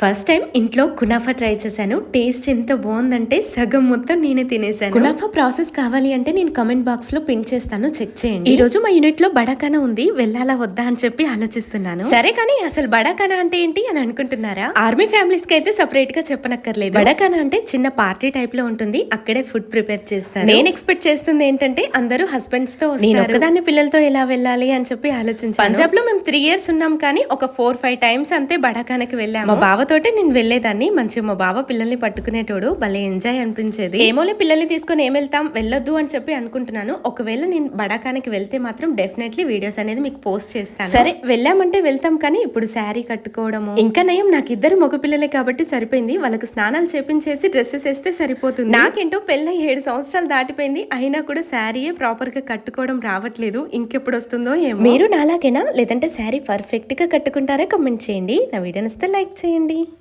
First time ఇంట్లో kunafa try చేశాను. Taste ఎంత బాగుందంటే సగం మొత్తం నేనే తినేసాను కునాఫా ప్రాసెస్ కావాలి అంటే నేను కమెంట్ బాక్స్లో పిన్ చేస్తాను చెక్ చేయండి. ఈ రోజు మా యూనిట్లో బడాకానా ఉంది వెళ్ళాలా వద్దా అని చెప్పి ఆలోచిస్తున్నాను. సరే కానీ అసలు బడాకానా అంటే ఏంటి అని అనుకుంటున్నారా? ఆర్మీ ఫ్యామిలీస్కి అయితే సపరేట్గా చెప్పనక్కర్లేదు. బడాకానా అంటే చిన్న పార్టీ టైప్లో ఉంటుంది అక్కడే ఫుడ్ ప్రిపేర్ చేస్తారు. నేను ఎక్స్పెక్ట్ చేస్తుంది ఏంటంటే అందరూ హస్బెండ్స్తో నేను ఒక్కదాన్ని పిల్లలతో ఎలా వెళ్ళాలి అని చెప్పి ఆలోచించాను. పంజాబ్లో మేము త్రీ ఇయర్స్ ఉన్నాం కానీ ఒక ఫోర్ ఫైవ్ టైమ్స్ అంతే బడాకానకి వెళ్ళాము. మా బావతోటే నేను వెళ్ళేదాన్ని. మంచిగా మా బావ పిల్లల్ని పట్టుకునేటోడు భలే ఎంజాయ్ అనిపించేది. ఏమోలే పిల్లల్ని తీసుకొని ఏం వెళ్తాం? వెళ్ళొద్దు అని చెప్పి అనుకుంటున్నాను. ఒకవేళ నేను బడాకానికి వెళ్తే మాత్రం డెఫినెట్లీ వీడియోస్ అనేది మీకు పోస్ట్ చేస్తాను. సరే వెళ్ళామంటే వెళ్తాం కానీ ఇప్పుడు శారీ కట్టుకోవడము ఇంకా నయం నాకు ఇద్దరు మగ పిల్లలే కాబట్టి సరిపోయింది. వాళ్ళకి స్నానాలు చేపించేసి డ్రెస్సెస్ వేస్తే సరిపోతుంది. నాకేంటో పెళ్ళై ఏడు సంవత్సరాలు దాటిపోయింది. అయినా కూడా శారీయే ప్రాపర్గా కట్టుకోవడం రావట్లేదు. ఇంకెప్పుడు వస్తుందో ఏమో. మీరు నాలాగేనా? లేదంటే శారీ పర్ఫెక్ట్గా కట్టుకుంటారా? కమెంట్ చేయండి. నా వీడియో నచ్చితే లైక్ చేయండి. kasih.